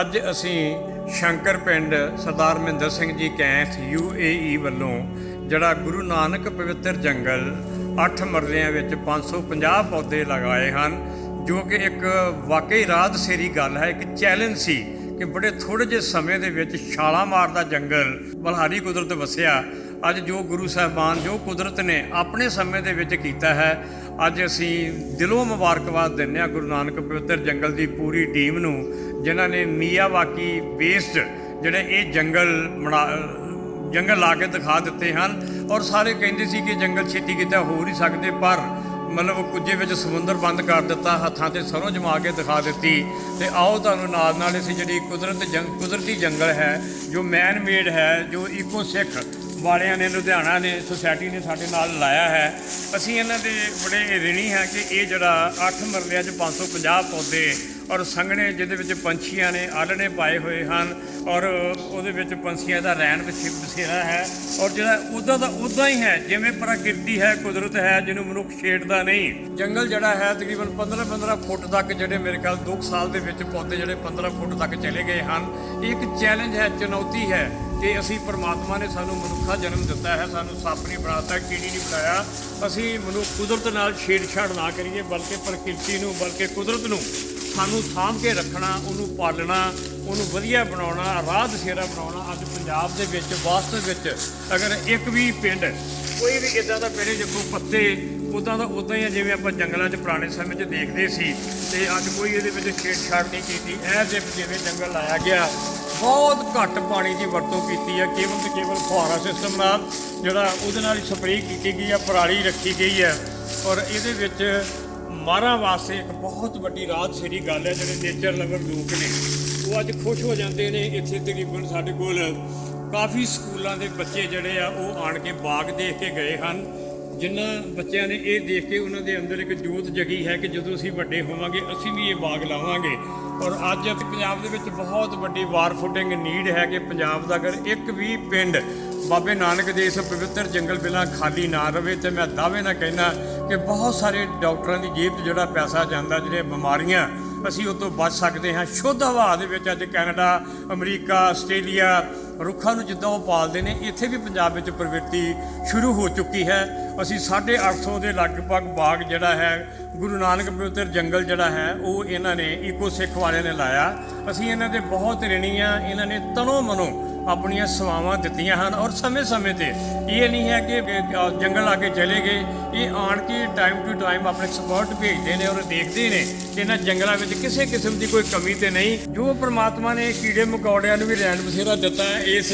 ਅੱਜ ਅਸੀਂ ਸ਼ੰਕਰ ਪਿੰਡ ਸਰਦਾਰ ਮਹਿੰਦਰ ਸਿੰਘ ਜੀ ਕੈਂਥ ਯੂਏਈ ਵੱਲੋਂ ਜਿਹੜਾ ਗੁਰੂ ਨਾਨਕ ਪਵਿੱਤਰ ਜੰਗਲ 8 ਮਰਲਿਆਂ ਵਿੱਚ 550 ਪੌਦੇ ਲਗਾਏ ਹਨ, ਜੋ ਕਿ ਇੱਕ ਵਾਕਈ ਰਾਤ ਸੇਰੀ ਗੱਲ ਹੈ, ਇੱਕ ਚੈਲੰਜ ਸੀ ਕਿ ਬੜੇ ਥੋੜੇ ਜਿਹੇ ਸਮੇਂ ਦੇ ਵਿੱਚ ਛਾਲਾ ਮਾਰਦਾ ਜੰਗਲ ਬਲਹਾਰੀ ਕੁਦਰਤ ਵਸਿਆ। ਅੱਜ ਜੋ ਗੁਰੂ ਸਾਹਿਬਾਨ, ਜੋ ਕੁਦਰਤ ਨੇ ਆਪਣੇ ਸਮੇਂ ਦੇ ਵਿੱਚ ਕੀਤਾ ਹੈ, ਅੱਜ ਅਸੀਂ ਦਿਲੋਂ ਮੁਬਾਰਕਬਾਦ ਦਿੰਦੇ ਹਾਂ ਗੁਰੂ ਨਾਨਕ ਪਵਿੱਤਰ ਜੰਗਲ ਦੀ ਪੂਰੀ ਟੀਮ ਨੂੰ। ਜਿਨ੍ਹਾਂ ਨੇ ਮੀਆਵਾਕੀ ਬੇਸਡ ਜਿਹੜੇ ਇਹ ਜੰਗਲ ਬਣਾ, ਜੰਗਲ ਲਾ ਕੇ ਦਿਖਾ ਦਿੱਤੇ ਹਨ ਔਰ ਸਾਰੇ ਕਹਿੰਦੇ ਸੀ ਕਿ ਜੰਗਲ ਛੇਤੀ ਕਿਤੇ ਹੋ ਨਹੀਂ ਸਕਦੇ, ਪਰ ਮਤਲਬ ਕੁਝੇ ਵਿੱਚ ਸਮੁੰਦਰ ਬੰਦ ਕਰ ਦਿੱਤਾ, ਹੱਥਾਂ ਤੇ ਸਰੋਂ ਜਮਾ ਕੇ ਦਿਖਾ ਦਿੱਤੀ। ਤੇ ਆਓ ਤੁਹਾਨੂੰ ਨਾਲ ਨਾਲ ਅਸੀਂ ਜਿਹੜੀ ਕੁਦਰਤ ਜੰਗ, ਕੁਦਰਤੀ ਜੰਗਲ ਹੈ, ਜੋ ਮੈਨ ਮੇਡ ਹੈ, ਜੋ ਇਕੋ ਸਿੱਖ ਵਾਲਿਆਂ ਨੇ, ਲੁਧਿਆਣਾ ਨੇ ਸੁਸਾਇਟੀ ਨੇ ਸਾਡੇ ਨਾਲ ਲਾਇਆ ਹੈ। ਅਸੀਂ ਇਹਨਾਂ ਦੇ ਬੜੇ ਰਿਣੀ ਹਾਂ ਕਿ ਇਹ ਜਿਹੜਾ 8 ਮਰਲਿਆਂ 'ਚ 550 ਪੌਦੇ ਔਰ ਸੰਘਣੇ ਜਿਹਦੇ ਵਿੱਚ ਪੰਛੀਆਂ ਨੇ ਆਲਣੇ ਪਾਏ ਹੋਏ ਹਨ ਔਰ ਉਹਦੇ ਵਿੱਚ ਪੰਛੀਆਂ ਦਾ ਰਹਿਣ ਬਸੇ- ਬਸੇਰਾ ਹੈ ਔਰ ਜਿਹੜਾ ਉਦਾਂ ਦਾ ਉਦਾਂ ਹੀ ਹੈ, ਜਿਵੇਂ ਪ੍ਰਕਿਰਤੀ ਹੈ, ਕੁਦਰਤ ਹੈ, ਜਿਹਨੂੰ ਮਨੁੱਖ ਛੇੜਦਾ ਨਹੀਂ। ਜੰਗਲ ਜਿਹੜਾ ਹੈ, ਤਕਰੀਬਨ 15-15 ਫੁੱਟ ਤੱਕ ਜਿਹੜੇ ਮੇਰੇ ਖਿਆਲ 2 ਸਾਲ ਦੇ ਵਿੱਚ ਪੌਦੇ ਜਿਹੜੇ 15 ਫੁੱਟ ਤੱਕ ਚਲੇ ਗਏ ਹਨ। ਇਹ ਇੱਕ ਚੈਲੰਜ ਹੈ, ਚੁਣੌਤੀ ਹੈ ਕਿ ਅਸੀਂ ਪਰਮਾਤਮਾ ਨੇ ਸਾਨੂੰ ਮਨੁੱਖਾ ਜਨਮ ਦਿੱਤਾ ਹੈ, ਸਾਨੂੰ ਸੱਪ ਨਹੀਂ ਬਣਾਤਾ ਕੀੜੀ ਨਹੀਂ ਬਣਾਇਆ ਅਸੀਂ ਮਨੁੱਖ ਕੁਦਰਤ ਨਾਲ ਛੇੜਛਾੜ ਨਾ ਕਰੀਏ, ਬਲਕਿ ਪ੍ਰਕਿਰਤੀ ਨੂੰ, ਬਲਕਿ ਕੁਦਰਤ ਨੂੰ ਸਾਨੂੰ ਸਾਂਭ ਕੇ ਰੱਖਣਾ, ਉਹਨੂੰ ਪਾਲਣਾ, ਉਹਨੂੰ ਵਧੀਆ ਬਣਾਉਣਾ, ਰਾਹ ਦਸੇਰਾ ਬਣਾਉਣਾ ਅੱਜ ਪੰਜਾਬ ਦੇ ਵਿੱਚ, ਵਾਸਤਵ ਵਿੱਚ। ਅਗਰ ਇੱਕ ਵੀ ਪਿੰਡ, ਕੋਈ ਵੀ ਇਦਾਂ ਦਾ ਪਿੰਡ ਜਿੱਥੋਂ ਪੱਤੇ, ਉਦਾਂ ਦਾ ਉਦਾਂ ਹੀ ਆ, ਜਿਵੇਂ ਆਪਾਂ ਜੰਗਲਾਂ 'ਚ ਪੁਰਾਣੇ ਸਮੇਂ 'ਚ ਦੇਖਦੇ ਸੀ, ਤੇ ਅੱਜ ਕੋਈ ਇਹਦੇ ਵਿੱਚ ਛੇੜਛਾੜ ਨਹੀਂ ਕੀਤੀ। ਇਹ ਜੇ ਜਿਵੇਂ ਜੰਗਲ ਲਾਇਆ ਗਿਆ, ਬਹੁਤ ਘੱਟ ਪਾਣੀ ਦੀ ਵਰਤੋਂ ਕੀਤੀ ਹੈ ਕੇਵਲ ਤੇ ਕੇਵਲ ਫੁਹਾਰਾ ਸਿਸਟਮ ਨਾਲ, ਜਿਹੜਾ ਉਹਦੇ ਨਾਲ ਹੀ ਸਪਰੇਅ ਕੀਤੀ ਗਈ ਹੈ ਪਰਾਲੀ ਰੱਖੀ ਗਈ ਹੈ ਔਰ ਇਹਦੇ ਵਿੱਚ ਮਾਰਾਂ ਵਾਸਤੇ ਇੱਕ ਬਹੁਤ ਵੱਡੀ ਰਾਤ ਸੇਰੀ ਗੱਲ ਹੈ, ਜਿਹੜੇ ਨੇਚਰ ਲਵਰ ਲੋਕ ਨੇ। ਉਹ ਅੱਜ ਖੁਸ਼ ਹੋ ਜਾਂਦੇ ਨੇ ਇੱਥੇ ਤਕਰੀਬਨ ਸਾਡੇ ਕੋਲ। ਕਾਫੀ ਸਕੂਲਾਂ ਦੇ ਬੱਚੇ ਜਿਹੜੇ ਆ, ਉਹ ਆਣ ਕੇ ਬਾਗ ਦੇਖ ਕੇ ਗਏ ਹਨ। ਜਿਨ੍ਹਾਂ ਬੱਚਿਆਂ ਨੇ ਇਹ ਦੇਖ ਕੇ ਉਹਨਾਂ ਦੇ ਅੰਦਰ ਇੱਕ ਜੋਤ ਜਗੀ ਹੈ ਕਿ ਜਦੋਂ ਅਸੀਂ ਵੱਡੇ ਹੋਵਾਂਗੇ, ਅਸੀਂ ਵੀ ਇਹ ਬਾਗ ਲਾਵਾਂਗੇ। ਔਰ ਅੱਜ ਪੰਜਾਬ ਦੇ ਵਿੱਚ ਬਹੁਤ ਵੱਡੀ ਵਾਰ ਫੁੱਟਿੰਗ ਨੀਡ ਹੈ ਕਿ ਪੰਜਾਬ ਦਾ ਅਗਰ ਇੱਕ ਵੀ ਪਿੰਡ ਬਾਬੇ ਨਾਨਕ ਦੇ ਇਸ ਪਵਿੱਤਰ ਜੰਗਲ ਬਿਨਾਂ ਖਾਲੀ ਨਾ ਰਵੇ ਤੇ ਮੈਂ ਦਾਅਵੇ ਨਾਲ ਕਹਿਣਾ ਕਿ ਬਹੁਤ ਸਾਰੇ ਡਾਕਟਰਾਂ ਦੀ ਜੇਬ 'ਚ ਜਿਹੜਾ ਪੈਸਾ ਜਾਂਦਾ ਜਿਹੜੀਆਂ ਬਿਮਾਰੀਆਂ, ਅਸੀਂ ਉਹ ਤੋਂ ਬਚ ਸਕਦੇ ਹਾਂ। ਸ਼ੁੱਧ ਹਵਾ ਦੇ ਵਿੱਚ ਅੱਜ ਕੈਨੇਡਾ, ਅਮਰੀਕਾ, ਆਸਟ੍ਰੇਲੀਆ ਰੁੱਖਾਂ ਨੂੰ ਜਿੱਦਾਂ ਉਹ ਪਾਲਦੇ ਨੇ, ਇੱਥੇ ਵੀ ਪੰਜਾਬ ਵਿੱਚ ਪ੍ਰਵਿਰਤੀ ਸ਼ੁਰੂ ਹੋ ਚੁੱਕੀ ਹੈ। ਅਸੀਂ 850 ਦੇ ਲਗਭਗ ਬਾਗ ਜਿਹੜਾ ਹੈ, ਗੁਰੂ ਨਾਨਕ ਪਵਿੱਤਰ ਜੰਗਲ ਜਿਹੜਾ ਹੈ, ਉਹ ਇਹਨਾਂ ਨੇ ਇਕੋ ਸਿੱਖ ਵਾਲਿਆਂ ਨੇ ਲਾਇਆ। ਅਸੀਂ ਇਹਨਾਂ ਦੇ ਬਹੁਤ ਰਿਣੀ ਆ, ਇਹਨਾਂ ਨੇ ਤਨੋ ਮਨੋ ਆਪਣੀਆਂ ਸੇਵਾਵਾਂ ਦਿੱਤੀਆਂ ਹਨ ਔਰ ਸਮੇਂ-ਸਮੇਂ ਤੇ ਇਹ ਨਹੀਂ ਹੈ ਕਿ ਜੰਗਲ ਆ ਕੇ ਚਲੇ ਗਏ। ਇਹ ਆਣ ਕੇ ਟਾਈਮ ਟੂ ਟਾਈਮ ਆਪਣੇ ਸਪੋਰਟ ਭੇਜਦੇ ਨੇ ਔਰ ਦੇਖਦੇ ਨੇ ਕਿ ਇਹਨਾਂ ਜੰਗਲਾਂ ਵਿੱਚ ਕਿਸੇ ਕਿਸਮ ਦੀ ਕੋਈ ਕਮੀ ਤੇ ਨਹੀਂ। ਜੋ ਪ੍ਰਮਾਤਮਾ ਨੇ ਕੀੜੇ ਮਕੌੜਿਆਂ ਨੂੰ ਵੀ ਰਹਿਣ ਬਸੇਰਾ ਦਿੱਤਾ ਹੈ, ਇਸ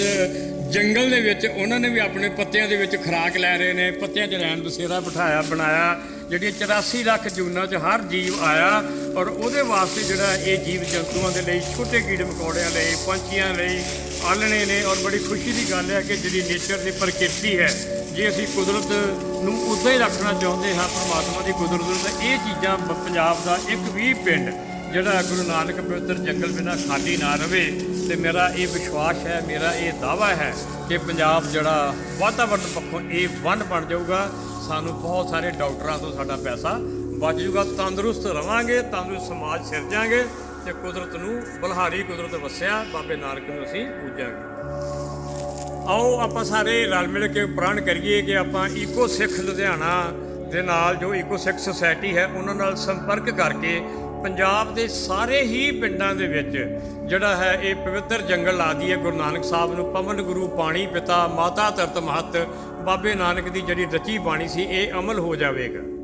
ਜੰਗਲ ਦੇ ਵਿੱਚ ਉਹਨਾਂ ਨੇ ਵੀ ਆਪਣੇ ਪੱਤਿਆਂ ਦੇ ਵਿੱਚ ਖੁਰਾਕ ਲੈ ਰਹੇ ਨੇ, ਪੱਤਿਆਂ 'ਚ ਰਹਿਣ ਬਸੇਰਾ ਬਿਠਾਇਆ, ਬਣਾਇਆ, ਜਿਹੜੀਆਂ 84 ਲੱਖ ਜੂਨਾਂ 'ਚ ਹਰ ਜੀਵ ਆਇਆ ਔਰ ਉਹਦੇ ਵਾਸਤੇ ਜਿਹੜਾ ਇਹ ਜੀਵ ਜੰਤੂਆਂ ਦੇ ਲਈ ਛੋਟੇ ਕੀੜੇ ਮਕੌੜਿਆਂ ਲਈ, ਪੰਛੀਆਂ ਲਈ ਆਲਣੇ ਨੇ ਔਰ ਬੜੀ ਖੁਸ਼ੀ ਦੀ ਗੱਲ ਹੈ ਕਿ ਜਿਹੜੀ ਨੇਚਰ ਦੀ ਪ੍ਰਕਿਰਤੀ ਹੈ, ਜੇ ਅਸੀਂ ਕੁਦਰਤ ਨੂੰ ਉਦਾਂ ਹੀ ਰੱਖਣਾ ਚਾਹੁੰਦੇ ਹਾਂ, ਪਰਮਾਤਮਾ ਦੀ ਕੁਦਰਤ ਨੂੰ, ਤਾਂ ਇਹ ਚੀਜ਼ਾਂ ਬ- ਪੰਜਾਬ ਦਾ ਇੱਕ ਵੀ ਪਿੰਡ ਜਿਹੜਾ ਗੁਰੂ ਨਾਨਕ ਪਵਿੱਤਰ ਜੰਗਲ ਬਿਨਾਂ ਖਾਲੀ ਨਾ ਰਵੇ, ਤੇ ਮੇਰਾ ਇਹ ਵਿਸ਼ਵਾਸ ਹੈ, ਮੇਰਾ ਇਹ ਦਾਵਾ ਹੈ ਕਿ ਪੰਜਾਬ ਜਿਹੜਾ ਵਾਤਾਵਰਣ ਪੱਖੋਂ ਇਹ ਵੰਡ ਬਣ ਜਾਊਗਾ। ਸਾਨੂੰ ਬਹੁਤ ਸਾਰੇ ਡਾਕਟਰਾਂ ਤੋਂ ਸਾਡਾ ਪੈਸਾ ਬਚ ਜਾਊਗਾ। ਤੰਦਰੁਸਤ ਰਵਾਂਗੇ, ਤੰਦਰੁਸਤ ਸਮਾਜ ਸਿਰਜਾਂਗੇ ਤੇ ਕੁਦਰਤ ਨੂੰ ਬਲਹਾਰੀ ਕੁਦਰਤ ਵਸਿਆ ਬਾਬੇ ਨਾਨਕ ਨੂੰ ਅਸੀਂ ਪੂਜਾਂਗੇ। ਆਓ ਆਪਾਂ ਸਾਰੇ ਰਲ ਮਿਲ ਕੇ ਪ੍ਰਣ ਕਰੀਏ ਕਿ ਆਪਾਂ ਈਕੋ ਸਿੱਖ ਲੁਧਿਆਣਾ ਦੇ ਨਾਲ ਜੋ ਈਕੋ ਸਿੱਖ ਸੁਸਾਇਟੀ ਹੈ, ਉਹਨਾਂ ਨਾਲ ਸੰਪਰਕ ਕਰਕੇ ਪੰਜਾਬ ਦੇ ਸਾਰੇ ਹੀ ਪਿੰਡਾਂ ਦੇ ਵਿੱਚ ਜਿਹੜਾ ਹੈ ਇਹ ਪਵਿੱਤਰ ਜੰਗਲ ਲਾ ਹੈ ਗੁਰੂ ਨਾਨਕ ਸਾਹਿਬ ਨੂੰ ਪਵਨ ਗੁਰੂ ਪਾਣੀ ਪਿਤਾ ਮਾਤਾ ਧਰਤ ਮਹਤ ਬਾਬੇ ਨਾਨਕ ਦੀ ਜਿਹੜੀ ਰਚੀ ਬਾਣੀ ਸੀ, ਇਹ ਅਮਲ ਹੋ ਜਾਵੇਗਾ।